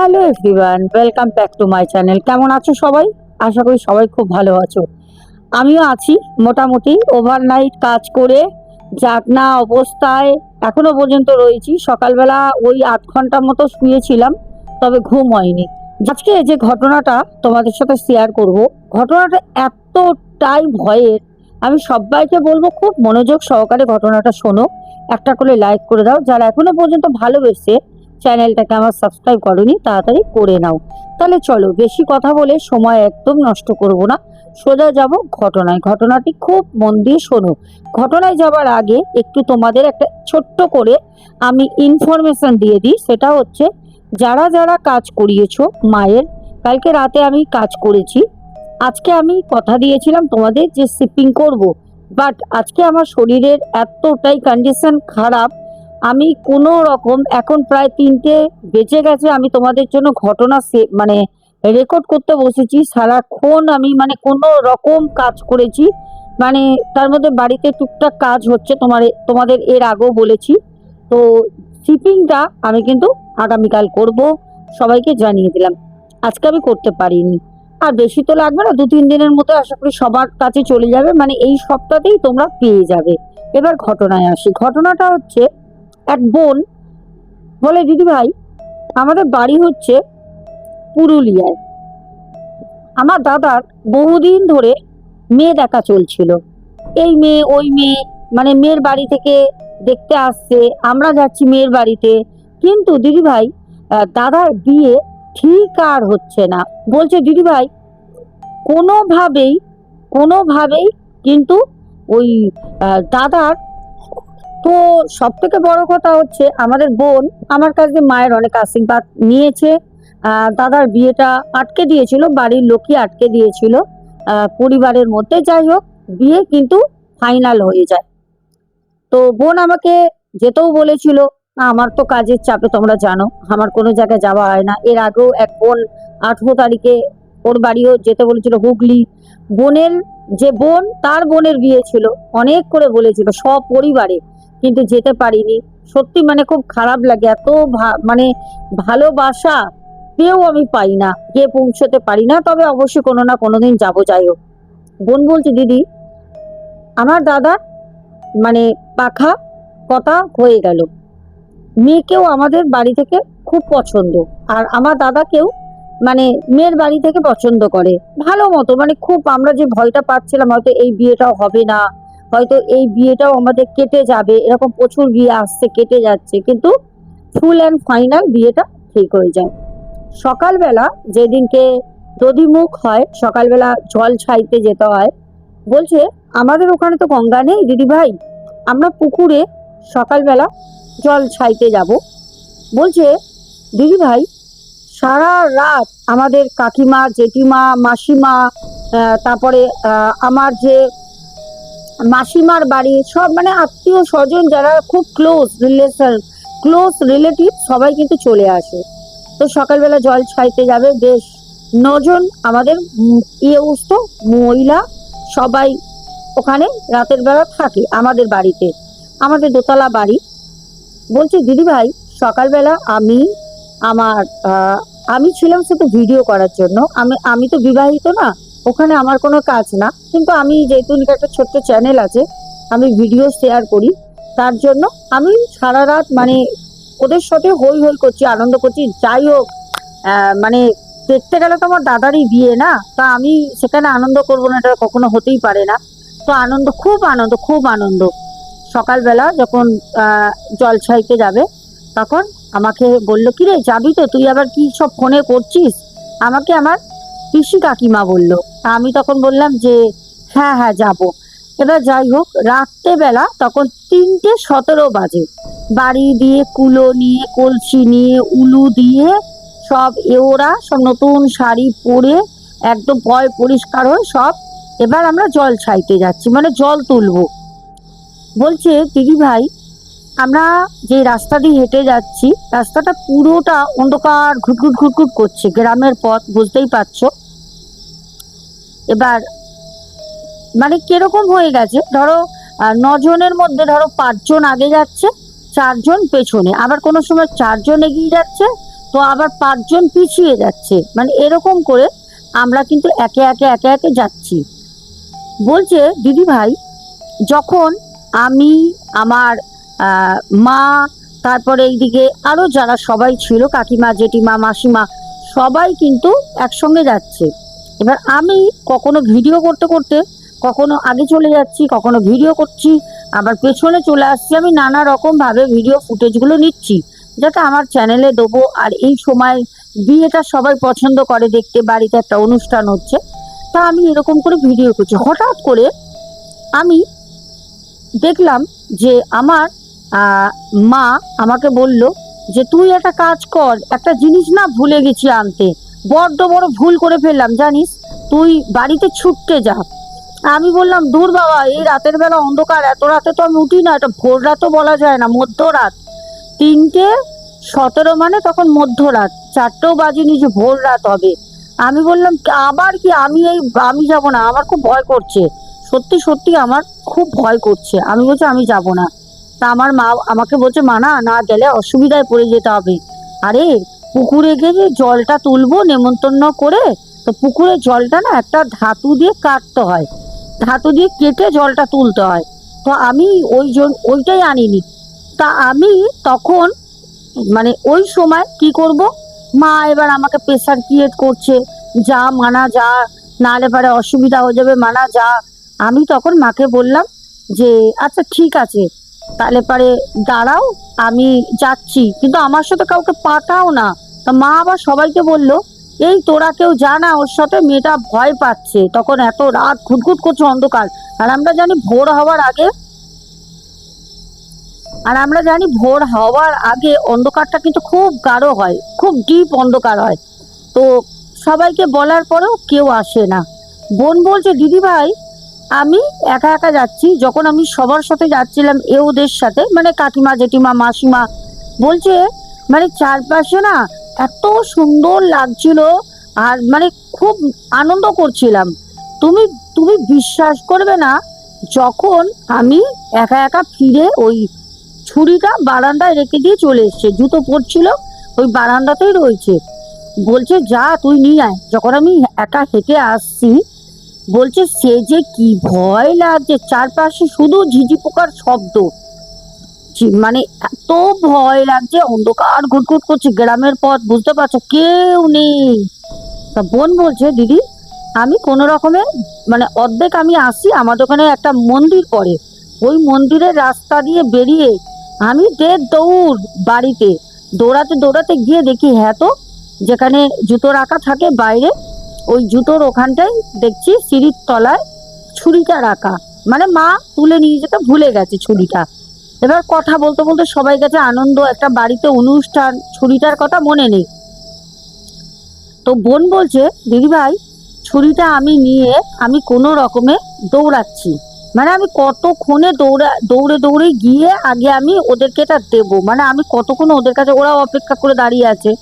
Hello everyone welcome back to my channel কেমন আছো সবাই? আশা করি সবাই খুব ভালো আছো। আমিও আছি মোটামুটি। ওভারনাইট কাজ করে জাগনা অবস্থায় এখনও পর্যন্ত রয়েছি। সকালবেলা ওই আট ঘণ্টা মতো শুয়েছিলাম, তবে ঘুম হয়নি। আজকে যে ঘটনাটা তোমাদের সাথে শেয়ার করব, ঘটনাটা এতটাই ভয়ের, আমি সবাইকে বলব খুব মনোযোগ সহকারে ঘটনাটা শোনো। একটা করে লাইক করে দাও। যারা এখনও পর্যন্ত ভালোবেসে চ্যানেলটাকে আমার সাবস্ক্রাইব করনি, তাড়াতাড়ি করে নাও। তাহলে চলো, বেশি কথা বলে সময় একদম নষ্ট করব না। সোজা যাব ঘটনায়। ঘটনাটি খুব মন দিয়ে শোনো। ঘটনায় যাবার আগে একটু তোমাদের একটা ছোট্ট করে আমি ইনফরমেশন দিয়ে দিই। সেটা হচ্ছে, যারা যারা কাজ করিয়েছো মায়ের, কালকে রাতে আমি কাজ করেছি। আজকে আমি কথা দিয়েছিলাম তোমাদের যে শিপিং করব। বাট আজকে আমার শরীরের এতটাই কন্ডিশন খারাপ আমি কোনো রকম, এখন প্রায় তিনটে বেঁচে গেছে, আমি তোমাদের জন্য ঘটনা মানে রেকর্ড করতে বসেছি। সারাক্ষণ আমি মানে কোনো রকম কাজ করেছি মানে তার মধ্যে বাড়িতে টুকটাক কাজ হচ্ছে, তোমার, তোমাদের এর আগেও বলেছি। তো শিপিংটা আমি কিন্তু আগামীকাল করব, সবাইকে জানিয়ে দিলাম। আজকে আমি করতে পারিনি। আর বেশি তো লাগবে না দু তিন দিনের মতো আশা করি সবার কাছে চলে যাবে মানে এই সপ্তাহতেই তোমরা পেয়ে যাবে। এবার ঘটনায় আসি। ঘটনাটা হচ্ছে এক বোন বলে, দিদি ভাই, আমাদের বাড়ি হচ্ছে পুরুলিয়ায়। আমার দাদার বহুদিন ধরে মেয়ে দেখা চলছিল। এই মেয়ে, ওই মেয়ে মানে মেয়ের বাড়ি থেকে দেখতে আসছে, আমরা যাচ্ছি মেয়ের বাড়িতে। কিন্তু দিদি ভাই দাদার বিয়ে ঠিক আর হচ্ছে না। বলছে, দিদি ভাই, কোনোভাবেই কোনোভাবেই কিন্তু ওই দাদার তো সব থেকে বড় কথা হচ্ছে আমাদের বোন আমার কাছে মায়ের অনেক আশীর্বাদ নিয়েছে। দাদার বিয়েটা আটকে দিয়েছিল, বাড়ির লোকই আটকে দিয়েছিল। পরিবারের মধ্যে যাই হোক, বিয়ে কিন্তু ফাইনাল হয়ে যায়। তো বোন আমাকে যেতেও বলেছিল আমার তো কাজের চাপে তোমরা জানো, আমার কোনো জায়গায় যাওয়া হয় না। এর আগেও এক বোন আঠেরো তারিখে ওর বাড়িও যেতে বলেছিল হুগলি। বোনের যে বোন, তার বোনের বিয়ে ছিল। অনেক করে বলেছিল সব পরিবারে কিন্তু যেতে পারিনি। সত্যি মানে খুব খারাপ লাগে। এত মানে ভালোবাসা পেয়েও আমি পাই না। গিয়ে পৌঁছতে পারি না, তবে অবশ্যই কোনো না কোনো দিন যাব, যাই হোক। বোন বলছে, দিদি, আমার দাদা মানে পাখা কথা হয়ে গেল। মেয়েকেও আমাদের বাড়ি থেকে খুব পছন্দ। আর আমার দাদাকেও মানে মেয়ের বাড়ি থেকে পছন্দ করে। ভালো মতো মানে খুব আমরা যে ভয়টা পাচ্ছিলাম, হয়তো এই বিয়েটাও হবে না। হয়তো এই বিয়েটাও আমাদের কেটে যাবে, এরকম প্রচুর বিয়ে আসছে, কেটে যাচ্ছে, কিন্তু ফুল অ্যান্ড ফাইনাল বিয়েটা ঠিক হয়ে যায়। সকালবেলা যেদিনকে দধিমুখ হয়, সকালবেলা জল ছাইতে যেতে হয়, বলছে, আমাদের ওখানে তো গঙ্গা নেই দিদি ভাই আমরা পুকুরে সকালবেলা জল ছাইতে যাব। বলছে দিদি ভাই সারা রাত আমাদের কাকিমা, জেঠিমা, মাসিমা তারপরে আমার যে মাসিমার বাড়ি সব মানে আত্মীয় স্বজন যারা খুব ক্লোজ রিলেশন ক্লোজ রিলেটিভ সবাই কিন্তু চলে আসে। তো সকালবেলা জল ছাইতে যাবে বেশ। নজন আমাদের উম, ইয়ে উস্ত মহিলা সবাই ওখানে রাতের বেলা থাকে আমাদের বাড়িতে। আমাদের দোতলা বাড়ি। বলছে দিদি ভাই সকালবেলা আমি আমার আমি ছিলাম শুধু ভিডিও করার জন্য। আমি আমি তো বিবাহিত না। ওখানে আমার কোনো কাজ না। কিন্তু আমি যেহেতু একটা ছোট্ট চ্যানেল আছে, আমি ভিডিও শেয়ার করি। তার জন্য আমি সারা রাত মানে ওদের সাথে হই হই করছি, আনন্দ করছি। যাই হোক মানে দেখতে গেলে তো আমার দাদারই বিয়ে না? তা আমি সেখানে আনন্দ করব না, এটা কখনো হতেই পারে না। তো আনন্দ, খুব আনন্দ খুব আনন্দ। সকালবেলা যখন জল ছাইতে যাবে, তখন আমাকে বলল কি রে যাবি তো? তুই আবার কি সব ফোনে করছিস? আমাকে আমার পিসি কাকিমা বলল। আমি তখন বললাম যে হ্যাঁ হ্যাঁ যাব। এবার যাই হোক, রাত্রেবেলা তখন তিনটে সতেরো বাজে। বাড়ি দিয়ে কুলো নিয়ে, কলসি নিয়ে, উলু দিয়ে সব এওরা সব নতুন শাড়ি পরে একদম পয় পরিষ্কার হয়ে সব এবার আমরা জল ছাইতে যাচ্ছি মানে জল তুলবো। বলছে, দিদি ভাই আমরা যে রাস্তা দিয়ে হেঁটে যাচ্ছি, রাস্তাটা পুরোটা অন্ধকার, ঘুটঘুট ঘুটঘুট করছে। গ্রামের পথ, বুঝতেই পারছ? এবার মানে কীরকম হয়ে গেছে? ধরো নজনের মধ্যে ধরো পাঁচজন আগে যাচ্ছে, চারজন পেছনে। আবার কোনো সময় চারজন এগিয়ে যাচ্ছে, তো আবার পাঁচজন পিছিয়ে যাচ্ছে। মানে এরকম করে আমরা কিন্তু একে একে একে একে যাচ্ছি। বলছে, দিদি ভাই, যখন আমি আমার মা, তারপরে এইদিকে আরও যারা সবাই ছিল, কাকিমা, জেঠিমা, মাসিমা, সবাই কিন্তু একসঙ্গে যাচ্ছে। এবার আমি কখনো ভিডিও করতে করতে, কখনো আগে চলে যাচ্ছি, কখনো ভিডিও করছি, আবার পেছনে চলে আসছি, আমি নানা রকম ভাবে ভিডিও ফুটেজগুলো নিচ্ছি, যাতে আমার চ্যানেলে দেবো, আর এই সময় বিয়েটা সবাই পছন্দ করে দেখতে, বাড়িতে একটা অনুষ্ঠান হচ্ছে, তা আমি এরকম করে ভিডিও করছি। হঠাৎ করে আমি দেখলাম যে আমার মা আমাকে বলল যে, তুই একটা কাজ কর, একটা জিনিস না ভুলে গেছি আনতে। বড্ড বড় ভুল করে ফেললাম, জানিস? তুই বাড়িতে ছুটতে যা। আমি বললাম, দূর বাবা, এই রাতের বেলা অন্ধকার, এত রাতে তো আমি উঠি না, এটা ভোর রাতও বলা যায় না, মধ্যরাত। তিনটে সতেরো মানে তখন মধ্যরাত, চারটেও বাজেনি যে ভোর রাত হবে। আমি বললাম, আবার কি আমি এই, আমি যাব না, আমার খুব ভয় করছে। সত্যি সত্যি আমার খুব ভয় করছে। আমি বলছি, আমি যাব না। তা আমার মা আমাকে বলছে, মা না গেলে অসুবিধায় পড়ে যেতে হবে। আরে, পুকুরে যে জলটা তুলবো, নেমন্তন্ন করে তো পুকুরের জলটা না একটা ধাতু দিয়ে কাটতে হয়। ধাতু দিয়ে কেটে জলটা তুলতে হয়। তো আমি ওই জন ওইটাই আনিনি। তা আমি তখন মানে ওই সময় কি করব? মা এবার আমাকে প্রেশার ক্রিয়েট করছে, যা, মানা, যা, নাহলে পারে অসুবিধা হয়ে যাবে, মানা, যা। আমি তখন মাকে বললাম যে আচ্ছা ঠিক আছে। তাহলে পরে দাঁড়াও, আমি যাচ্ছি। কিন্তু আমার সাথে কাউকে পাঠাও না। তা মা আবার সবাইকে বলল, এই তোরা কেউ জানা, ওর সাথে মেয়েটা ভয় পাচ্ছে। তখন এত রাত ঘুটঘুট করছে অন্ধকার। আর আমরা জানি ভোর হওয়ার আগে, আর আমরা জানি ভোর হওয়ার আগে অন্ধকারটা কিন্তু খুব গাঢ় হয়, খুব ডিপ অন্ধকার হয়। তো সবাইকে বলার পরেও কেউ আসে না। বোন বলছে দিদি ভাই আমি একা একা যাচ্ছি, যখন আমি সবার সাথে যাচ্ছিলাম এ ওদের সাথে মানে কাকিমা, জেঠিমা, মাসিমা, বলছে মানে চারপাশে না এত সুন্দর লাগছিল আর মানে খুব আনন্দ করছিলাম। তুমি তুমি বিশ্বাস করবে না, যখন আমি একা একা ফিরে ওই ছুরিটা বারান্দায় রেখে দিয়ে চলে এসছে, জুতো পরছিল, ওই বারান্দাতেই রয়েছে। বলছে, যা, তুই নিয়ে আয়। যখন আমি একা হেঁটে আসছি বলছে, সে যে কি ভয় লাগছে। চারপাশে শুধু ঝিঝি পোকার শব্দ। মানে এত ভয় লাগছে, অন্ধকার ঘুটঘুট করছে, গ্রামের পথ, বুঝতে পারছ? কেউ নেই। তা বোন বলছে, দিদি, আমি কোনো রকমে মানে অর্ধেক আমি আসি, আমাদের ওখানে একটা মন্দির পড়ে। ওই মন্দিরের রাস্তা দিয়ে বেরিয়ে আমি দেড় দৌড় বাড়িতে, দৌড়াতে দৌড়াতে গিয়ে দেখি হ্যাঁ তো, যেখানে জুতো রাখা থাকে বাইরে ওই জুতোর ওখানটায় দেখছি সিঁড়ির তলায় ছুরিটা রাখা। মানে মা তুলে নিয়ে যেতে ভুলে গেছে ছুরিটা। এবার কথা বলতে বলতে সবাই গেছে আনন্দ, একটা বাড়িতে অনুষ্ঠান, ছুরিটার কথা মনে নেই। তো বোন বলছে, দিদিভাই, ছুরিটা আমি নিয়ে আমি কোনো রকমে দৌড়াচ্ছি। মানে আমি কতক্ষণে দৌড়া, দৌড়ে দৌড়ে গিয়ে আগে আমি ওদেরকে এটা দেবো। মানে আমি কতক্ষণ ওদের কাছে, ওরাও অপেক্ষা করে দাঁড়িয়ে আছে।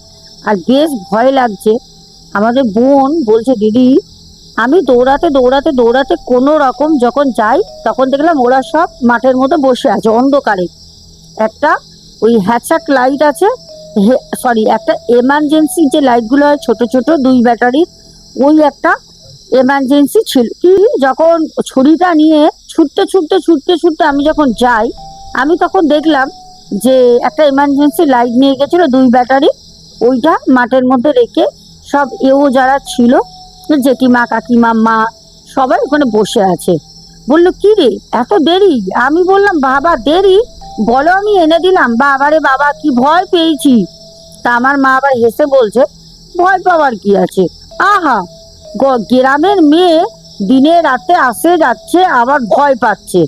আর বেশ ভয় লাগছে। আমাদের বোন বলছে, দিদি, আমি দৌড়াতে দৌড়াতে দৌড়াতে কোনো রকম যখন যাই, তখন দেখলাম ওরা সব মাঠের মধ্যে বসে আছে, অন্ধকারে। একটা ওই হ্যাচাক লাইট আছে সরি একটা এমার্জেন্সি যে লাইটগুলো হয়, ছোট ছোট, দুই ব্যাটারির ওই একটা এমার্জেন্সি ছিল। কি? যখন ছুরিটা নিয়ে ছুটতে ছুটতে ছুটতে ছুটতে আমি যখন যাই, আমি তখন দেখলাম যে একটা এমার্জেন্সি লাইট নিয়ে গেছিল, দুই ব্যাটারি ওইটা মাঠের মধ্যে রেখে সব এও যারা ছিল, জেঠিমা, কাকিমা, মা, সবাই ওখানে বসে আছে। বলল, কি রে, এত দেরি? আমি বললাম, বাবা, দেরি। বলো, আমি এনে দিলাম। বাবারে বাবা, কি ভয় পেয়েছি। তা আমার মা আবার হেসে বলছে, ভয় পাওয়ার কি আছে? আহা গ্রামের মেয়ে দিনে রাতে আসে, যাচ্ছে, আবার ভয় পাচ্ছে।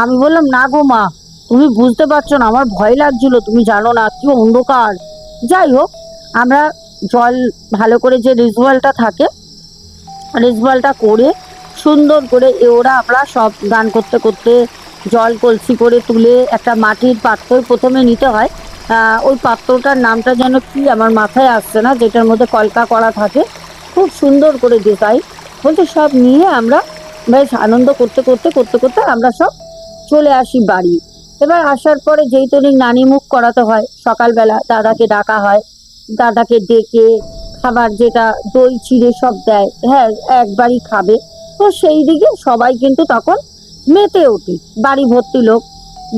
আমি বললাম, না গো মা, তুমি বুঝতে পারছ না, আমার ভয় লাগছিল, তুমি জানো না, কি অন্ধকার। যাই হোক, আমরা জল ভালো করে যে রিচুয়ালটা থাকে রিচুয়ালটা করে সুন্দর করে ওরা আমরা সব গান করতে করতে জল কলসি করে তুলে একটা মাটির পাত্র প্রথমে নিতে হয়। ওই পাত্রটার নামটা যেন কি আমার মাথায় আসছে না, যেটার মধ্যে কলকা করা থাকে। খুব সুন্দর করে দেখাই বলতে সব নিয়ে আমরা বেশ আনন্দ করতে করতে করতে করতে আমরা সব চলে আসি বাড়ি। এবার আসার পরে যেই তরি নানি মুখ করাতে হয়, সকালবেলা দাদাকে ডাকা হয় দাদাকে ডেকে খাবার যেটা দই, চিড়ে সব দেয় হ্যাঁ একবারই খাবে। তো সেই দিকে সবাই কিন্তু তখন মেতে ওঠে, বাড়ি ভর্তি লোক।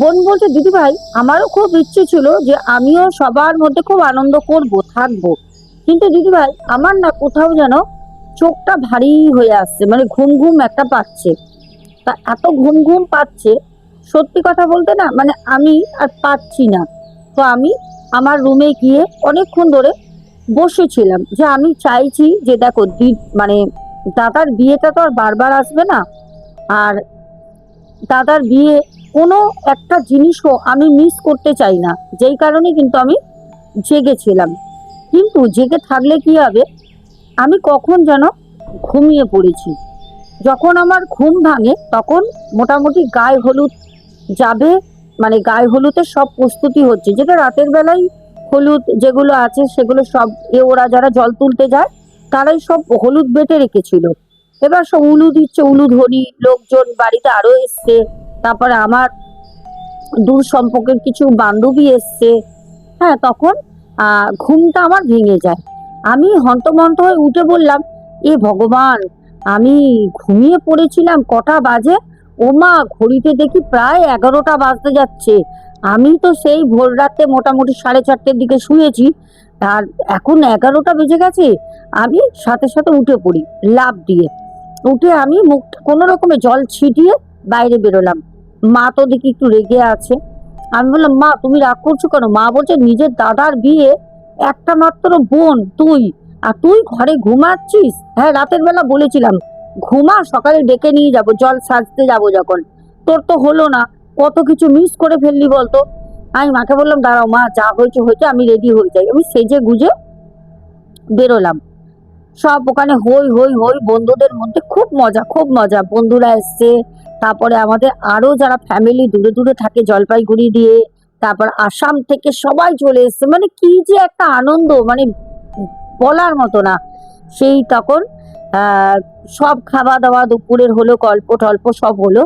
বোন বলছে দিদি ভাই আমারও খুব ইচ্ছে ছিল যে আমিও সবার মধ্যে খুব আনন্দ করব, থাকব। কিন্তু দিদি ভাই আমার না কোথাও যেন চোখটা ভারী হয়ে আসছে মানে ঘুম ঘুম একটা পাচ্ছে। তা এত ঘুম ঘুম পাচ্ছে, সত্যি কথা বলতে না মানে আমি আর পাচ্ছি না। তো আমি আমার রুমে গিয়ে অনেকক্ষণ ধরে বসেছিলাম যে আমি চাইছি যে দেখো মানে দাদার বিয়েটা তো আর বারবার আসবে না। আর দাদার বিয়ে কোনো একটা জিনিসও আমি মিস করতে চাই না। যেই কারণে কিন্তু আমি জেগেছিলাম। কিন্তু জেগে থাকলে কি হবে? আমি কখন যেন ঘুমিয়ে পড়েছি। যখন আমার ঘুম ভাঙে তখন মোটামুটি গায়ে হলুদ যাবে মানে গায়ে হলুদের সব প্রস্তুতি হচ্ছে। যেটা রাতের বেলায় হলুদ যেগুলো আছে সেগুলো সব এ ওরা যারা জল তুলতে যায়, তারাই সব হলুদ বেটে রেখেছিল। এবার সব উলু দিচ্ছে উলুধ্বনি লোকজন বাড়িতে আরও এসছে। তারপরে আমার দূর সম্পর্কের কিছু বান্ধবী এসছে। হ্যাঁ তখন ঘুমটা আমার ভেঙে যায়। আমি হন্তমন্ত হয়ে উঠে বললাম, এ ভগবান, আমি ঘুমিয়ে পড়েছিলাম কটা বাজে? ওমা, ঘড়িতে দেখি প্রায় এগারোটা বাজতে যাচ্ছে। আমি তো সেই ভোর রাতে মোটামুটি সাড়ে চারটের দিকে শুয়েছি। আর এখন এগারোটা বেজে গেছে। আমি সাথে সাথে উঠে পড়ি লাভ দিয়ে। উঠে আমি মুখটা কোনো রকমে জল ছিটিয়ে বাইরে বেরোলাম। মা তো দেখি একটু রেগে আছে। আমি বললাম, মা, তুমি রাগ করছ কেন? মা বলছে, নিজের দাদার বিয়ে একটা মাত্র বোন, তুই। আর তুই ঘরে ঘুমাচ্ছিস? হ্যাঁ রাতের বেলা বলেছিলাম। ঘুমা, সকালে ডেকে নিয়ে যাব, জল সাজতে যাব যখন। তোর তো হলো না, কত কিছু মিস করে ফেললি বলতো? আমি মাকে বললাম, দাঁড়াও মা, যা হয়েছে হয়েছে, আমি রেডি হয়ে যাই। আমি সেজে গুজে বেরোলাম। সব ওখানে হই হই হই, বন্ধুদের মধ্যে খুব মজা খুব মজা। বন্ধুরা এসছে, তারপরে আমাদের আরও যারা ফ্যামিলি দূরে দূরে থাকে জলপাইগুড়ি দিয়ে, তারপর আসাম থেকে সবাই চলে এসছে। মানে কি যে একটা আনন্দ মানে বলার মতো না। সেই তখন সব খাওয়া দাওয়া দুপুরের হলো, গল্প টল্প সব হলো।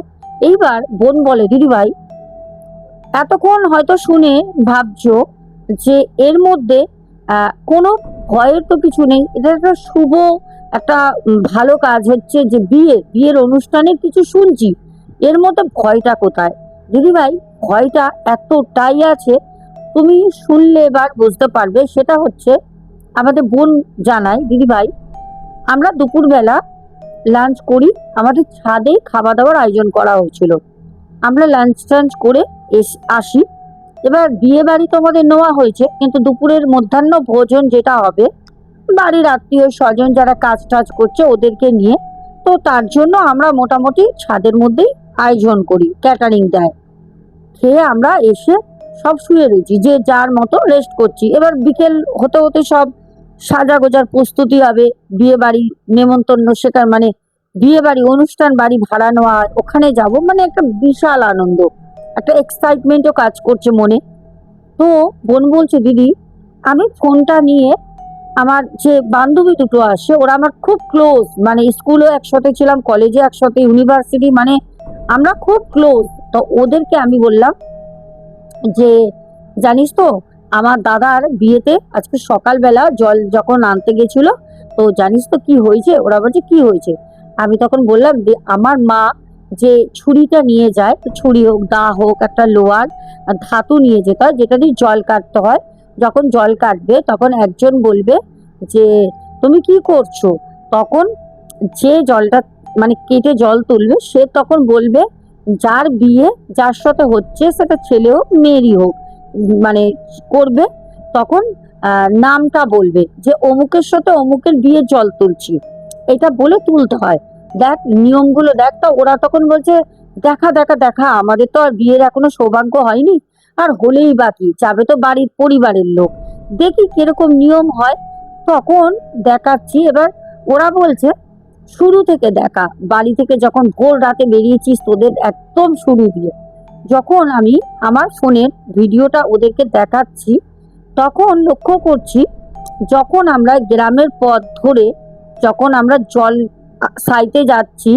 এইবার বোন বলে দিদি ভাই এতক্ষণ হয়তো শুনে ভাবছ যে এর মধ্যে কোনো ভয়ের তো কিছু নেই। এটা একটা শুভ, একটা ভালো কাজ হচ্ছে যে বিয়ে বিয়ের অনুষ্ঠানের কিছু শুনছি। এর মধ্যে ভয়টা কোথায়? দিদি ভাই ভয়টা এতটাই আছে, তুমি শুনলে এবার বুঝতে পারবে। সেটা হচ্ছে, আমাদের বোন জানায় দিদি ভাই আমরা দুপুরবেলা লাঞ্চ করি। আমাদের ছাদে খাওয়া দাওয়ার আয়োজন করা হয়েছিল। আমরা লাঞ্চ টাঞ্চ করে এস, আসি। এবার বিয়ে বাড়ি তো আমাদের নেওয়া হয়েছে, কিন্তু দুপুরের মধ্যাহ্ন ভোজন যেটা হবে, বাড়ির আত্মীয় স্বজন যারা কাজ টাজ করছে ওদেরকে নিয়ে, তো তার জন্য আমরা মোটামুটি ছাদের মধ্যেই আয়োজন করি ক্যাটারিং দেয়। খেয়ে আমরা এসে সব শুয়ে রয়েছি, যে যার মতো রেস্ট করছি। এবার বিকেল হতে হতে সব সাজা গোজার প্রস্তুতি হবে বিয়ে বাড়ি নেমন্তন্ন সেটার মানে বিয়ে বাড়ি অনুষ্ঠান বাড়ি ভাড়া নেওয়া ওখানে যাব মানে একটা বিশাল আনন্দ, একটা এক্সাইটমেন্টও কাজ করছে মনে। তো বোন বলছে, দিদি, আমি ফোনটা নিয়ে আমার যে বান্ধবী দুটো আসে ওরা আমার খুব ক্লোজ মানে স্কুলেও একসাথে ছিলাম কলেজে একসাথে ইউনিভার্সিটি মানে আমরা খুব ক্লোজ তো ওদেরকে আমি বললাম যে, জানিস তো আমার দাদার বিয়েতে আজকে সকালবেলা জল যখন আনতে গেছিল, তো জানিস তো কি হয়েছে? ওরা বলছে, কি হয়েছে? আমি তখন বললাম যে আমার মা যে ছুরিটা নিয়ে যায়, ছুরি হোক, দা হোক, একটা লোহার ধাতু নিয়ে যেতে হয় যেটা দিয়ে জল কাটতে হয়, যখন জল কাটবে তখন একজন বলবে যে, তুমি কি করছ? তখন যে জলটা মানে কেটে জল তুলবে, সে তখন বলবে, যার বিয়ে, যার সাথে হচ্ছে, সেটা ছেলে হোক, মেয়েরই হোক। মানে করবে, তখন নামটা বলবে যে অমুকের সাথে অমুকের বিয়ে জল তুলছি। এটা বলে তুলতে হয়। দেখ, নিয়মগুলো দেখ তো, ওরা তখন বলছে, দেখা দেখা দেখা, আমাদের তো আর বিয়ের এখনও সৌভাগ্য হয়নি। আর হলেই বাকি যাবে তো বাড়ির পরিবারের লোক। দেখি কীরকম নিয়ম হয়। তখন দেখাচ্ছি, এবার ওরা বলছে, শুরু থেকে দেখা। বাড়ি থেকে যখন ভোর রাতে বেরিয়েছিস তোদের একদম শুরু দিয়ে যখন আমি আমার ফোনের ভিডিওটা ওদেরকে দেখাচ্ছি, তখন লক্ষ্য করছি যখন আমরা গ্রামের পথ ধরে যখন আমরা জল সাইতে যাচ্ছি,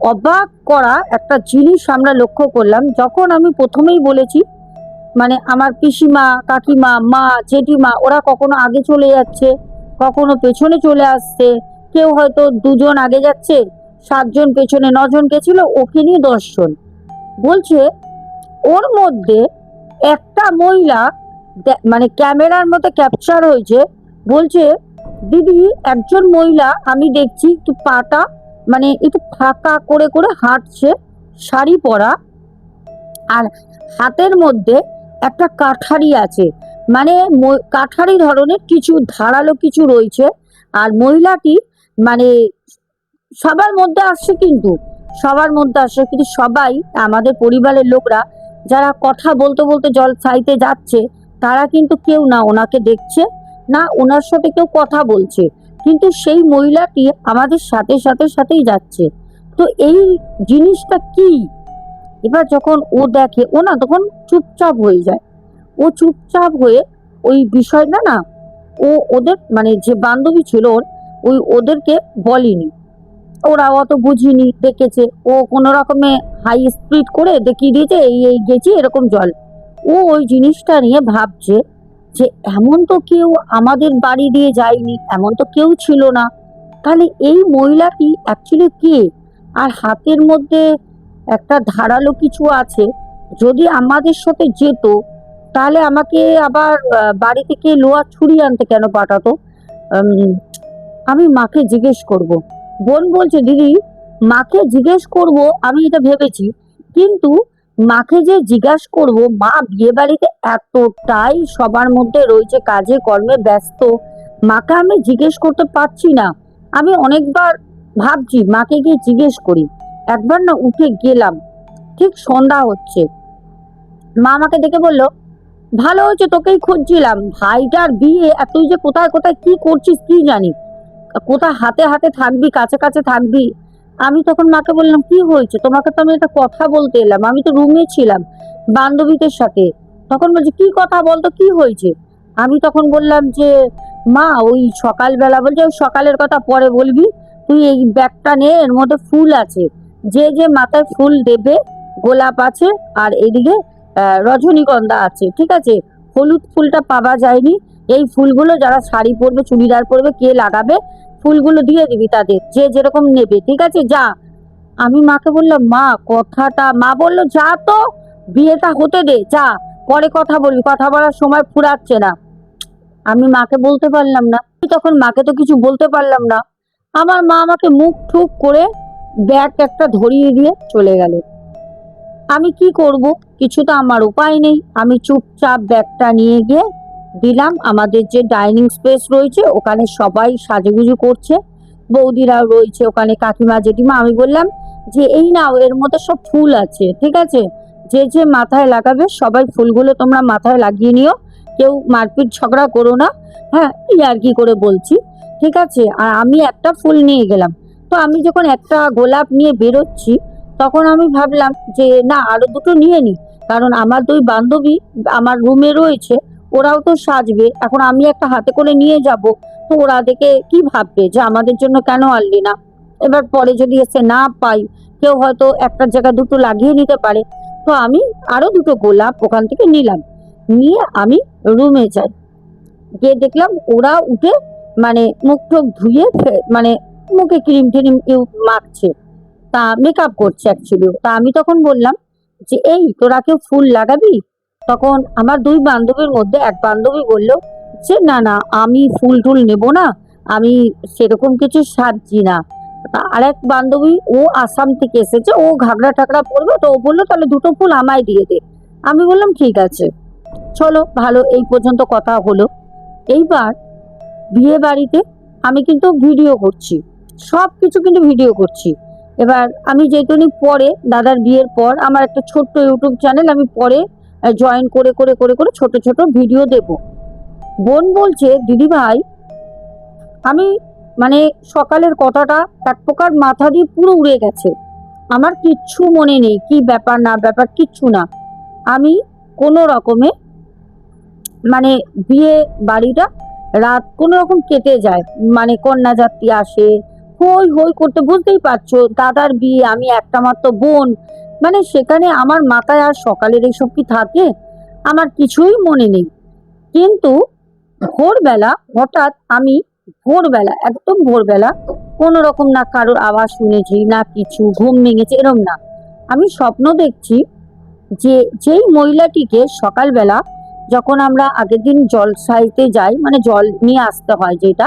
অবাক করা একটা জিনিস আমরা লক্ষ্য করলাম। যখন আমি প্রথমেই বলেছি মানে আমার পিসিমা, কাকিমা, মা, জেঠিমা, ওরা কখনো আগে চলে যাচ্ছে, কখনো পেছনে চলে আসছে, কেউ হয়তো দুজন আগে যাচ্ছে, সাতজন পেছনে, নজন গেছিল, ওকে নিয়ে দশজন। বলছে ওর মধ্যে একটা মহিলা মানে ক্যামেরার মধ্যে ক্যাপচার হয়েছে, বলছে, দিদি, একজন মহিলা, আমি দেখছি একটু পাটা মানে একটু ফাঁকা করে করে হাঁটছে, শাড়ি পরা, আর হাতের মধ্যে একটা কাঠারি আছে। মানে কাঠারি ধরনের কিছু, ধারালো কিছু রয়েছে, আর মহিলাটি মানে সবার মধ্যে আসছে কিন্তু, সবার মধ্যে আসছে, কিন্তু সবাই, আমাদের পরিবারের লোকরা যারা কথা বলতে বলতে জল চাইতে যাচ্ছে, তারা কিন্তু কেউ না ওনাকে দেখছে, না ওনার সাথে কেউ কথা বলছে। কিন্তু সেই মহিলাটি আমাদের সাথে সাথে, সাথেই যাচ্ছে। তো এই জিনিসটা কি? এবার যখন ও দেখে, ও না তখন চুপচাপ হয়ে যায়। ও চুপচাপ হয়ে ওই বিষয়টা না, ও ওদের মানে যে বান্ধবী ছিল ওর, ওই ওদেরকে বলেনি। ওরা অত বুঝিনি, দেখেছে। ও কোনো রকমে হাই স্পিড করে দেখিয়ে দিয়েছে, এই এই গেছি, এরকম জল। ও ওই জিনিসটা নিয়ে ভাবছে যে, এমন তো কেউ আমাদের বাড়ি দিয়ে যায়নি, এমন তো কেউ ছিল না। তাহলে এই মহিলাটি অ্যাকচুয়ালি কে? আর হাতের মধ্যে একটা ধারালো কিছু আছে, যদি আমাদের সাথে যেত, তাহলে আমাকে আবার বাড়ি থেকে লোহা ছুরি আনতে কেন পাঠাতো? আমি মাকে জিজ্ঞেস করব। বোন বলছে, দিদি, মাকে জিজ্ঞেস করব, আমি এটা ভেবেছি। কিন্তু মাকে যে জিজ্ঞাস করব, মা বিয়ে বাড়িতে এতটাই সবার মধ্যে রয়েছে কাজে, কর্মে ব্যস্ত। মাকে আমি জিজ্ঞেস করতে পারছি না। আমি অনেকবার ভাবছি, মাকে গিয়ে জিজ্ঞেস করি। একবার না উঠে গেলাম। ঠিক সন্ধ্যা হচ্ছে। মা আমাকে দেখে বলল, ভালো হয়েছে, তোকেই খুঁজছিলাম। ভাইটার বিয়ে, আর তুই যে কোথায় কোথায়, কি করছিস, কি জানি কোথায় হাতে হাতে থাকবি, কাছে কাছে থাকবি? আমি তখন মাকে বললাম, কি হয়েছে? তোমাকে তো আমি একটা কথা বলতে এলাম। আমি তো রুমে ছিলাম বান্ধবীদের সাথে। তখন বলছে, কি কথা বলতো? কি হয়েছে? আমি তখন বললাম যে, মা, ওই সকালবেলা বলছে, ওই সকালের কথা পরে বলবি। তুই এই ব্যাগটা নে, এর মধ্যে ফুল আছে। যে যে মাথায় ফুল দেবে, গোলাপ আছে, আর এদিকে রজনীগন্ধা আছে, ঠিক আছে? হলুদ ফুলটা পাওয়া যায়নি। এই ফুলগুলো যারা শাড়ি পরবে, চুড়িদার পরবে, কে লাগাবে, ফুলগুলো দিয়ে দিবি তাদের। যে যেরকম নেবে, ঠিক আছে? যা। আমি মাকে বললাম, মা, কথাটা মা বলল, যা তো, বিয়েটা হতে দে, যা। পরে কথা বলবি। কথা বলার সময় ফুরাচ্ছে না। আমি মাকে বলতে পারলাম না। তখন মাকে তো কিছু বলতে পারলাম না। আমার মা আমাকে মুখ ঠুক করে ব্যাগ একটা ধরিয়ে দিয়ে চলে গেল। আমি কি করব? কিছু তো আমার উপায় নেই। আমি চুপচাপ ব্যাগটা নিয়ে গিয়ে দিলাম। আমাদের যে ডাইনিং স্পেস রয়েছে, ওখানে সবাই সাজুগুজু করছে। বৌদিরাও রয়েছে ওখানে, কাকিমা, জেঠিমা। আমি বললাম যে, এই নাও, এর মধ্যে সব ফুল আছে, ঠিক আছে? যে যে মাথায় লাগাবে, সবাই ফুলগুলো তোমরা মাথায় লাগিয়ে নিও। কেউ মারপিট ঝগড়া করো না। হ্যাঁ এই আর কি করে বলছি, ঠিক আছে? আর আমি একটা ফুল নিয়ে গেলাম। তো আমি যখন একটা গোলাপ নিয়ে বেরোচ্ছি, তখন আমি ভাবলাম যে, না, আরও দুটো নিয়ে নি। কারণ আমার দুই বান্ধবী, আমার রুমে রয়েছে ওরাও তো সাজবে। এখন আমি একটা হাতে করে নিয়ে যাব, তো ওরা দেখে কি ভাববে যে আমাদের জন্য কেন আনলি না? এবার পরে যদি এসে না পাই, কেউ হয়তো একটা জায়গায় দুটো লাগিয়ে নিতে পারে। তো আমি আরও দুটো গোলাপ ওখান থেকে নিলাম। নিয়ে আমি রুমে যাই। গিয়ে দেখলাম ওরা উঠে মানে মুখ টুক ধুয়ে মানে মুখে ক্রিম টিরিম কেউ মাখছে। তা মেকআপ করছে অ্যাকচুয়ালি তা আমি তখন বললাম যে, এই, তোরা কেউ ফুল লাগাবি? তখন আমার দুই বান্ধবীর মধ্যে এক বান্ধবী বলল, যে না না, আমি ফুল টুল নেব না, আমি সেরকম কিছু সাজছি না। আর এক বান্ধবী, ও আসাম থেকে এসেছে, ও ঘাগড়া টাগড়া পরবে তো ও বলল, তাহলে দুটো ফুল আমায় দিয়ে দে। আমি বললাম, ঠিক আছে। চলো, ভালো, এই পর্যন্ত কথা হলো। এইবার বিয়ে বাড়িতে আমি কিন্তু ভিডিও করছি সব কিছু কিন্তু ভিডিও করছি। এবার আমি যেটুনি পরে, দাদার বিয়ের পর, আমার একটা ছোট্ট ইউটিউব চ্যানেল, আমি পরে জয়েন করে করে করে করে ছোট ছোট ভিডিও দেব। বোন বলছে দিদি ভাই আমি মানে সকালের কথাটা এক প্রকার মাথা দিয়ে পুরো উড়ে গেছে। আমার কিচ্ছু মনে নেই, কি ব্যাপার না ব্যাপার, কিচ্ছু না। আমি কোনো রকমে মানে বিয়ে বাড়িটা রাত কোনো রকম কেটে যায়। মানে কন্যা যাত্রী আসে, হই হই করতে, বুঝতেই পারছ, দাদার বিয়ে, আমি একটা মাত্র বোন। মানে সেখানে আমার মাথায় আর সকালের এইসব কি থাকে? আমার কিছুই মনে নেই। কিন্তু ভোরবেলা হঠাৎ আমি ভোরবেলা, একদম ভোরবেলা কোনো রকম না কারোর আওয়াজ শুনেছি, না কিছু, ঘুম ভেঙেছে, এরম না। আমি স্বপ্ন দেখছি যে যেই মহিলাটিকে সকালবেলা যখন আমরা আগের দিন জল সাইতে যাই মানে জল নিয়ে আসতে হয় যেটা,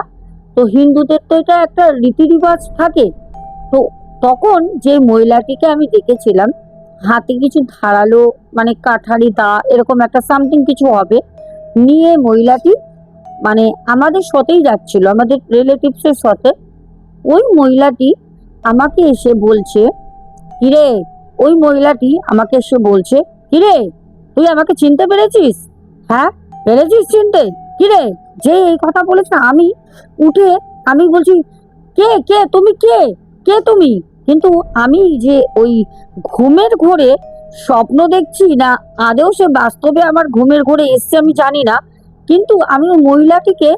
তো হিন্দুদের তো এটা একটা রীতি রিবাজ থাকে। তো তখন যে মহিলাটিকে আমি দেখেছিলাম, হাতে কিছু ধারালো মানে কাঠারি দা, এরকম একটা সামথিং কিছু হবে, নিয়ে মহিলাটি মানে আমাদের সাথেই যাচ্ছিল, আমাদের রিলেটিভসের সাথে। ওই মহিলাটি আমাকে এসে বলছে, কিরে, ওই মহিলাটি আমাকে এসে বলছে, কিরে, তুই আমাকে চিনতে পেরেছিস? হ্যাঁ পেরেছিস চিনতে। কিরে, যে এই কথা বলেছে, আমি উঠে আমি বলছি, কে কে, তুমি কে? কে তুমি? কিন্তু আমি যে ওই ঘুমের ঘোরে স্বপ্ন দেখছি না, আদেও সে বাস্তবে আমার ঘুমের ঘোরে এসছে আমি জানি না। কিন্তু আমি ওই মহিলাটিকে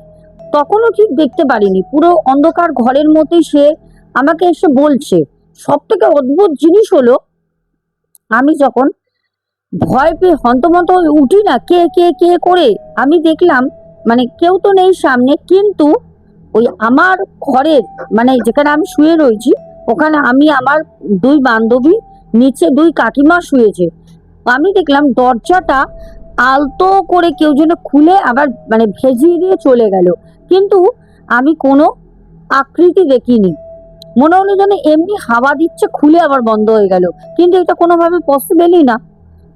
তখনও ঠিক দেখতে পারিনি। পুরো অন্ধকার ঘরের মতোই সে আমাকে এসে বলছে সব থেকে অদ্ভুত জিনিস হলো, আমি যখন ভয় পেয়ে হন্তমন্ত হয়ে উঠি না, কে কে কে করে, আমি দেখলাম মানে কেউ তো নেই সামনে, কিন্তু ওই আমার ঘরের মানে যেখানে আমি শুয়ে রয়েছি ওখানে আমি আমার দুই বান্ধবী নিচে দুই কাকিমা শুয়েছে। আমি দেখলাম দরজাটা আলতো করে কেউ যেন খুলে আবার মানে ভেজিয়ে দিয়ে চলে গেল। কিন্তু আমি কোনো আকৃতি দেখিনি। মনে হলো যেন এমনি হাওয়া দিচ্ছে, খুলে আবার বন্ধ হয়ে গেল। কিন্তু এটা কোনোভাবে পসিবলই না।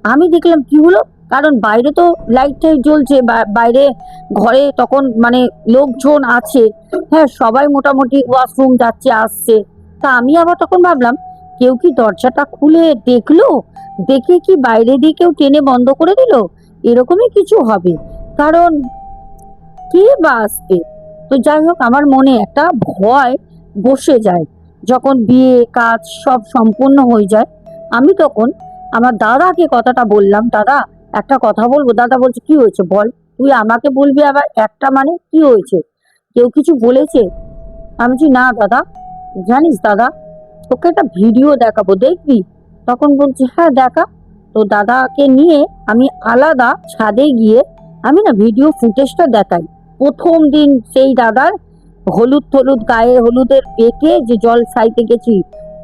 আমি দেখলাম কি হলো? কারণ বাইরে তো লাইট টাইট জ্বলছে বাইরে ঘরে তখন মানে লোকজন আছে। হ্যাঁ সবাই মোটামুটি ওয়াশরুম যাচ্ছে, আসছে। তা আমি আবার তখন ভাবলাম, কেউ কি দরজাটা খুলে দেখল? দেখে কি বাইরে দিয়ে কেউ টেনে বন্ধ করে দিল? এরকমই কিছু হবে। কারণ কে বা আসবে? তো যাই হোক, আমার মনে একটা ভয় বসে যায়। যখন বিয়ে, কাজ সব সম্পূর্ণ হয়ে যায়, আমি তখন আমার দাদাকে কথাটা বললাম, দাদা, একটা কথা বলব। দাদা বলছে, কি হয়েছে বল? তুই আমাকে বলবি আবার একটা মানে? কি হয়েছে? কেউ কিছু বলেছে? আমি বলছি, না দাদা জানিস দাদা? তোকে একটা ভিডিও দেখাবো, দেখবি? তখন বলছি হ্যাঁ দেখা। তো দাদাকে নিয়ে আমি আলাদা ছাদে গিয়ে আমি না ভিডিও ফুটেজটা দেখাই। প্রথম দিন সেই দাদার হলুদ হলুদ গায়ে হলুদের পেকে যে জল সাইতে গেছি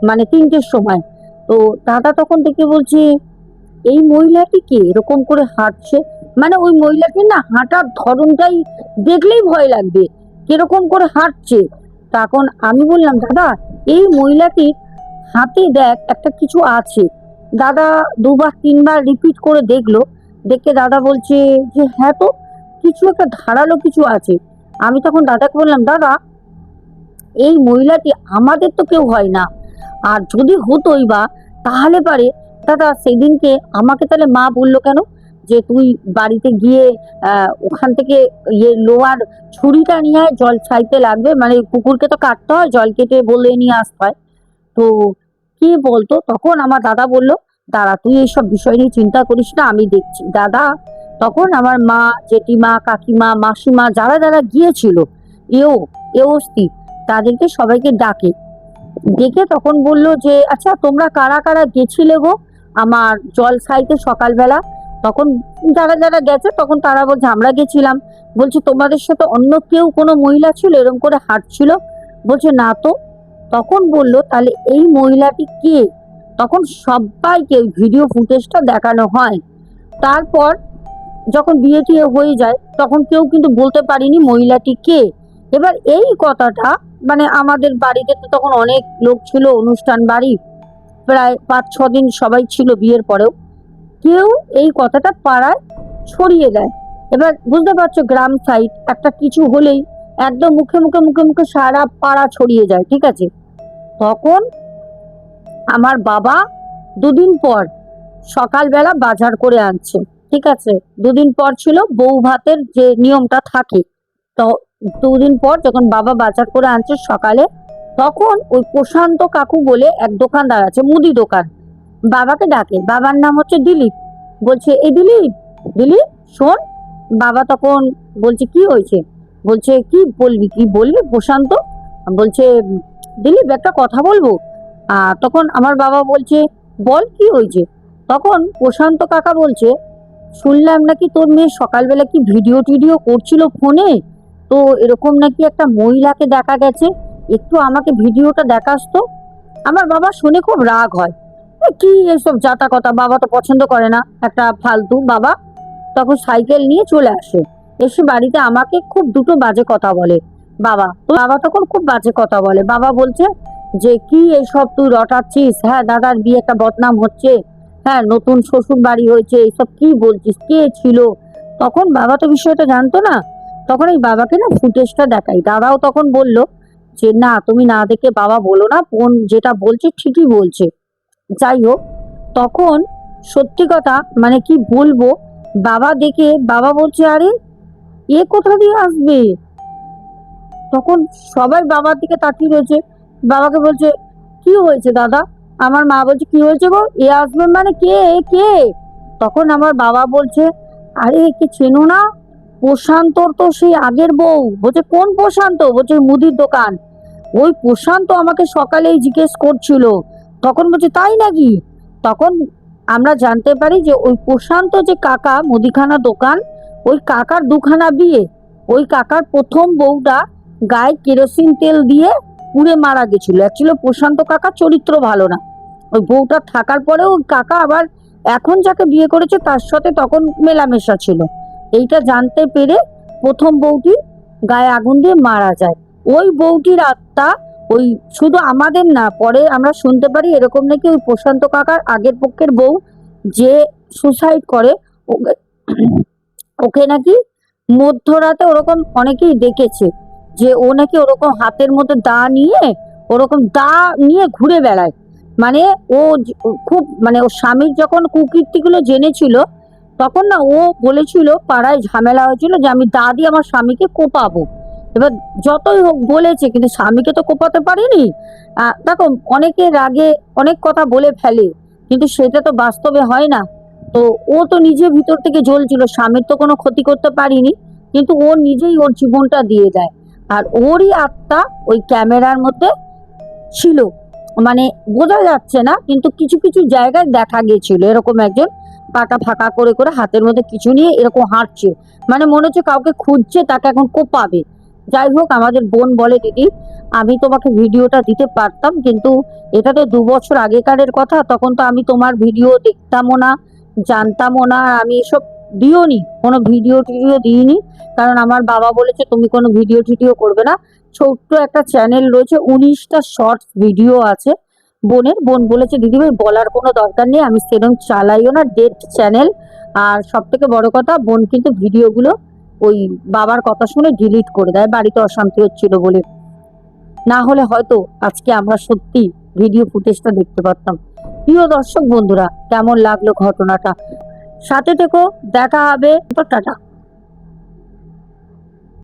মানে তিনটের সময়। তো দাদা তখন থেকে বলছে, এই মহিলাটি কি এরকম করে হাঁটছে? মানে ওই মহিলাটি না হাঁটার ধরনটাই দেখলেই ভয় লাগবে, কীরকম করে হাঁটছে। তখন আমি বললাম, দাদা, এই মহিলাটির হাতে দেখ, একটা কিছু আছে। দাদা দুবার, তিনবার রিপিট করে দেখল। দেখে দাদা বলছে যে হ্যাঁ তো, কিছু একটা ধারালো কিছু আছে। আমি তখন দাদাকে বললাম, দাদা, এই মহিলাটি আমাদের তো কেউ হয় না। আর যদি হতোই বা, তাহলে পারে। দাদা, সেদিনকে আমাকে তাহলে মা বলল কেন? যে তুই বাড়িতে গিয়ে ওখান থেকে ইয়ে লোহার ছুরিটা নিয়ে আয়, জল ছাইতে লাগবে। মানে কুকুরকে তো কাটতে হয় জল কেটে বলে নিয়ে আসতে হয়। তো কে বলতো তখন আমার দাদা বলল দাদা তুই এইসব বিষয় নিয়ে চিন্তা করিস না আমি দেখছি। দাদা তখন আমার মা জেঠিমা কাকিমা মাসিমা যারা যারা গিয়েছিল এও এও তাদেরকে সবাইকে ডাকে। ডেকে তখন বলল যে আচ্ছা তোমরা কারা কারা গেছিলে গো? আমার জল সাইতে সকালবেলা তখন যারা যারা গেছে, তখন তারা বলছে আমরা গেছিলাম। বলছে, তোমাদের সাথে অন্য কেউ কোনো মহিলা ছিল? এরকম করে হাঁটছিল। বলছে, না তো। তখন বলল, তাহলে এই মহিলাটি কে? তখন সবাইকে ভিডিও ফুটেজটা দেখানো হয়। তারপর যখন বিয়ে টিয়ে হয়ে যায়, তখন কেউ কিন্তু বলতে পারিনি মহিলাটি কে। এবার এই কথাটা মানে আমাদের বাড়িতে তো তখন অনেক লোক ছিল, অনুষ্ঠান বাড়ি, প্রায় পাঁচ ছ দিন সবাই ছিল বিয়ের পরেও। কেউ এই কথাটা পাড়ায় ছড়িয়ে দেয়। এবার বুঝতে পারছ গ্রাম সাইড একটা কিছু হলেই একদম মুখে মুখে মুখে মুখে সারা পাড়া ছড়িয়ে যায়, ঠিক আছে? তখন আমার বাবা দুদিন পর সকালবেলা বাজার করে আনছে, ঠিক আছে? দুদিন পর ছিল বউ ভাতের যে নিয়মটা থাকে। তো দুদিন পর যখন বাবা বাজার করে আনছে সকালে, তখন ওই প্রশান্ত কাকু বলে এক দোকানদার আছে, মুদি দোকান। বাবাকে ডাকে। বাবার নাম হচ্ছে দিলীপ। বলছে এই দিলীপ দিলীপ, শোন, বাবা তখন বলছে, কি হয়েছে? বলছে, কি বলবি কি বলবি প্রশান্ত? বলছে, দিলীপ, একটা কথা বলব? তখন আমার বাবা বলছে, বল, কি হয়েছে? তখন প্রশান্ত কাকা বলছে, শুনলাম নাকি তোর মেয়ে সকালবেলা কি ভিডিও টিডিও করছিল ফোনে? তো এরকম নাকি একটা মহিলাকে দেখা গেছে, একটু আমাকে ভিডিওটা দেখাস তো? আমার বাবা শুনে খুব রাগ হয়। কি এসব যাতা কথা? বাবা তো পছন্দ করে না, একটা ফালতু বাবা। তখন সাইকেল নিয়ে চলে আসে। এসে বাড়িতে আমাকে খুব দুটো বাজে কথা বলে। বাবা বাবা তখন খুব বাজে কথা বলে। বাবা বলছে যে, কি এইসব তুই রটাচ্ছিস? হ্যাঁ দাদার বিয়ে একটা বদনাম হচ্ছে। হ্যাঁ নতুন শ্বশুর বাড়ি হয়েছে। এইসব কি বলছিস? কে ছিল? তখন বাবা তো বিষয়টা জানতো না। তখন এই বাবাকে না ফুটেজটা দেখাই। দাদাও তখন বলল যে, না, তুমি না দেখে বাবা বলো না। বোন যেটা বলছে ঠিকই বলছে। যাই হোক তখন সত্যি কথা মানে কি বলব, বাবা দেখে, বাবা বলছে, আরে, এ কোথা দিয়ে আসবে? তখন সবাই বাবার দিকে তাকিয়ে রয়েছে। বাবাকে বলছে, কি হয়েছে দাদা? আমার মা বলছে, কি হয়েছে গো? এ আসবে মানে কে? কে? তখন আমার বাবা বলছে, আরে একে চেনো না? প্রশান্তর তো সেই আগের বউ। বলছে, কোন প্রশান্ত? বলছে মুদির দোকান। ওই প্রশান্ত আমাকে সকালেই জিজ্ঞেস করছিল তখন বলছে, তাই নাকি? তখন আমরা জানতে পারি যে ওই প্রশান্ত যে কাকা, মুদিখানা দোকান, ওই কাকার দুখানা বিয়ে। ওই কাকার প্রথম বউটা গায়ে কেরোসিন তেল দিয়ে পুড়ে মারা গেছিল। অ্যাকচুয়ালি প্রশান্ত কাকার চরিত্র ভালো না। ওই বউটা থাকার পরেও ওই কাকা আবার এখন যাকে বিয়ে করেছে তার সাথে তখন মেলামেশা ছিল। এইটা জানতে পেরে প্রথম বউটি গায়ে আগুন দিয়ে মারা যায়। ওই বউটির আত্মা ওই শুধু আমাদের না, পরে আমরা শুনতে পারি এরকম নাকি ওই প্রশান্ত কাকার আগের পক্ষের বউ যে সুসাইড করে, ওকে- নাকি মধ্যরাতে ওরকম অনেকেই দেখেছে যে ও নাকি ওরকম হাতের মধ্যে দা নিয়ে, ওরকম দা নিয়ে ঘুরে বেড়ায়। মানে ও খুব মানে ওর স্বামীর যখন কুকীর্তিগুলো জেনেছিল, তখন না ও বলেছিল, পাড়ায় ঝামেলা হয়েছিল যে আমি দা দিয়ে আমার স্বামীকে কোপাবো। এবার যতই হোক বলেছে, কিন্তু স্বামীকে তো কোপাতে পারিনি। দেখো অনেকে রাগে অনেক কথা বলে ফেলে, কিন্তু সেটা তো বাস্তবে হয় না। তো ও তো নিজে ভিতর থেকে জ্বলছিল, স্বামীর তো কোনো ক্ষতি করতে পারিনি, কিন্তু ও নিজেই ওর জীবনটা দিয়ে দেয়। আর ওরই আত্মা ওই ক্যামেরার মধ্যে ছিল। মানে বোঝা যাচ্ছে না, কিন্তু কিছু কিছু জায়গায় দেখা গিয়েছিল এরকম একজন পাটা ফাঁকা করে করে হাতের মধ্যে কিছু নিয়ে এরকম হাঁটছে। মানে মনে হচ্ছে কাউকে খুঁজছে, তাকে এখন কোপাবে। যাই হোক, আমাদের বোন বলে, দিদি, আমি তোমাকে ভিডিওটা দিতে পারতাম, কিন্তু এটা তো দু বছর আগেকারের কথা, তখন তো আমি তোমার ভিডিও দেখতামও না, জানতামও না আমি এসব দিওনি, কোনো ভিডিও টিডিও দিইনি। কারণ আমার বাবা বলেছে, তুমি কোনো ভিডিও টিডিও করবে না। ছোট্ট একটা চ্যানেল রয়েছে, উনিশটা শর্টস ভিডিও আছে বোনের। বোন বলেছে দিদিভাই বলার কোনো দরকার নেই, আমি সেরকম চালাইও না, ডেট চ্যানেল। আর সব থেকে বড় কথা, বোন কিন্তু ভিডিওগুলো ওই বাবার কথা শুনে ডিলিট করে দেয়, বাড়িতে অশান্তি হচ্ছিল বলে। না হলে হয়তো আজকে আমরা সত্যি ভিডিও ফুটেজটা দেখতে পারতাম। প্রিয় দর্শক বন্ধুরা, কেমন লাগল ঘটনাটা? সাথে থেকো, দেখা হবে। টাটা।